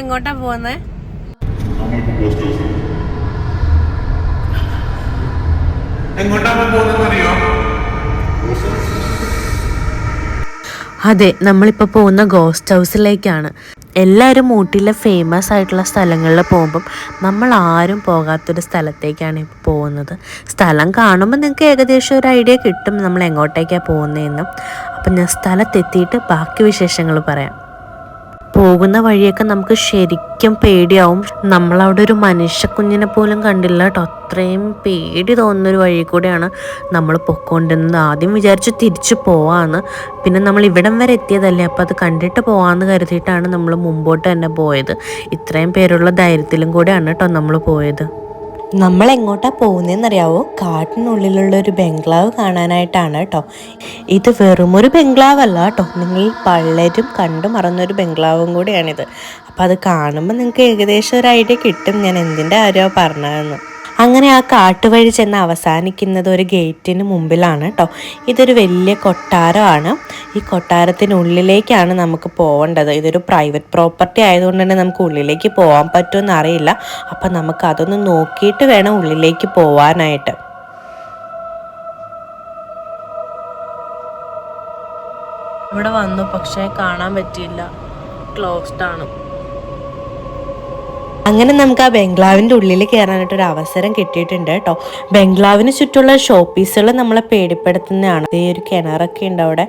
എങ്ങോട്ടാ പോകുന്നത് എങ്ങോട്ടാ പോകുന്നറിയോ അതെ നമ്മളിപ്പോൾ പോകുന്ന ഗോസ്റ്റ് ഹൗസിലേക്കാണ്. എല്ലാവരും ഊട്ടിയിലെ ഫേമസ് ആയിട്ടുള്ള സ്ഥലങ്ങളിൽ പോകുമ്പം നമ്മൾ ആരും പോകാത്തൊരു സ്ഥലത്തേക്കാണ് ഇപ്പോൾ പോകുന്നത്. സ്ഥലം കാണുമ്പോൾ നിങ്ങൾക്ക് ഏകദേശം ഒരു ഐഡിയ കിട്ടും നമ്മൾ എങ്ങോട്ടേക്കാണ് പോകുന്നതെന്നും അപ്പം ഞാൻ സ്ഥലത്തെത്തിയിട്ട് ബാക്കി വിശേഷങ്ങൾ പറയാം. പോകുന്ന വഴിയൊക്കെ നമുക്ക് ശരിക്കും പേടിയാവും. നമ്മളവിടെ ഒരു മനുഷ്യ കുഞ്ഞിനെ പോലും കണ്ടില്ല കേട്ടോ. അത്രയും പേടി തോന്നുന്നൊരു വഴി കൂടെയാണ് നമ്മൾ പൊക്കോണ്ടിരുന്നത്. ആദ്യം വിചാരിച്ച് തിരിച്ചു പോവാന്ന്. പിന്നെ നമ്മൾ ഇവിടം വരെ എത്തിയതല്ലേ? അപ്പം അത് കണ്ടിട്ട് പോവാന്ന് കരുതിയിട്ടാണ് നമ്മൾ മുമ്പോട്ട് തന്നെ പോയത്. ഇത്രയും പേരുള്ള ധൈര്യത്തിലും കൂടെയാണ് കേട്ടോ നമ്മൾ പോയത്. നമ്മൾ എങ്ങോട്ടാ പോകുന്നതെന്നറിയാവോ കാട്ടിനുള്ളിലുള്ള ഒരു ബംഗ്ലാവ് കാണാനായിട്ടാണ് കേട്ടോ ഇത് വെറുമൊരു ബംഗ്ലാവ് അല്ല കേട്ടോ നിങ്ങൾ പലരും കണ്ടു മറന്നൊരു ബംഗ്ലാവും കൂടിയാണിത്. അപ്പോൾ അത് കാണുമ്പോൾ നിങ്ങൾക്ക് ഏകദേശം ഒരു ഐഡിയ കിട്ടും ഞാൻ എന്തിന്റെ കാര്യമോ പറഞ്ഞതെന്ന്. അങ്ങനെ ആ കാട്ടുവഴി ചെന്ന് അവസാനിക്കുന്നത് ഒരു ഗേറ്റിന് മുമ്പിലാണ് കേട്ടോ ഇതൊരു വലിയ കൊട്ടാരമാണ്. ഈ കൊട്ടാരത്തിനുള്ളിലേക്കാണ് നമുക്ക് പോകേണ്ടത് ഇതൊരു പ്രൈവറ്റ് പ്രോപ്പർട്ടി ആയതുകൊണ്ട് തന്നെ നമുക്ക് ഉള്ളിലേക്ക് പോകാൻ പറ്റുമെന്ന് അറിയില്ല. അപ്പം നമുക്ക് അതൊന്ന് നോക്കിയിട്ട് വേണം ഉള്ളിലേക്ക് പോവാനായിട്ട്. ഇവിടെ വന്നു. പക്ഷേ കാണാൻ പറ്റിയില്ല. ക്ലോസ്ഡ് ആണ്. അങ്ങനെ നമുക്ക് ആ ബംഗ്ലാവിന്റെ ഉള്ളിൽ കയറാനായിട്ട് ഒരു അവസരം കിട്ടിയിട്ടുണ്ട് കേട്ടോ. ബംഗ്ലാവിന് ചുറ്റുള്ള ഷോപ്പീസുകൾ നമ്മളെ പേടിപ്പെടുത്തുന്നതാണ്. ഈ ഒരു കിണറൊക്കെ ഉണ്ട് അവിടെ.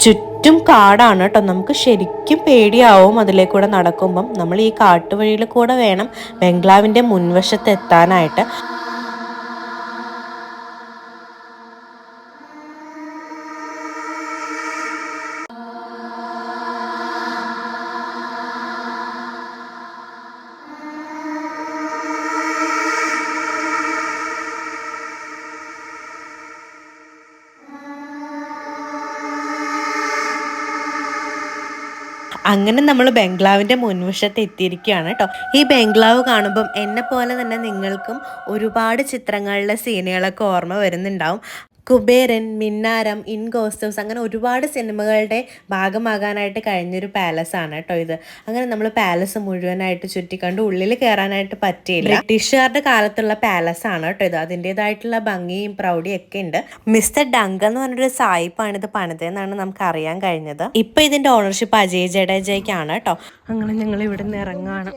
ചുറ്റും കാടാണ് കേട്ടോ. നമുക്ക് ശരിക്കും പേടിയാവും അതിലേക്കൂടെ നടക്കുമ്പം. നമ്മൾ ഈ കാട്ടുവഴിയിൽ കൂടെ വേണം ബംഗ്ലാവിന്റെ മുൻവശത്ത് എത്താനായിട്ട്. അങ്ങനെ നമ്മൾ ബംഗ്ലാവിന്റെ മുൻവശത്ത് എത്തിയിരിക്കുകയാണ് കേട്ടോ ഈ ബംഗ്ലാവ് കാണുമ്പം എന്നെ പോലെ തന്നെ നിങ്ങൾക്കും ഒരുപാട് ചിത്രങ്ങളിലെ സീനുകളൊക്കെ ഓർമ്മ വരുന്നുണ്ടാവും. കുബേരൻ മിന്നാരം ഇൻ ഗോസ്റ്റംസ് അങ്ങനെ ഒരുപാട് സിനിമകളുടെ ഭാഗമാകാനായിട്ട് കഴിഞ്ഞൊരു പാലസ് ആണ് കേട്ടോ ഇത്. അങ്ങനെ നമ്മൾ പാലസ് മുഴുവനായിട്ട് ചുറ്റിക്കണ്ട് ഉള്ളിൽ കയറാനായിട്ട് പറ്റിയില്ല. ബ്രിട്ടീഷുകാരുടെ കാലത്തുള്ള പാലസ് ആണ് കേട്ടോ ഇത്. അതിന്റെതായിട്ടുള്ള ഭംഗിയും പ്രൗഢിയും ഒക്കെ ഉണ്ട് മിസ്റ്റർ ഡങ്ക എന്ന് പറഞ്ഞൊരു സായിപ്പാണ് ഇത് പണിതെന്നാണ് നമുക്ക് അറിയാൻ കഴിഞ്ഞത്. ഇപ്പൊ ഇതിന്റെ ഓണർഷിപ്പ് അജയ് ജഡേജയ്ക്കാണ് കേട്ടോ അങ്ങനെ ഞങ്ങൾ ഇവിടെ നിന്ന് ഇറങ്ങാണ്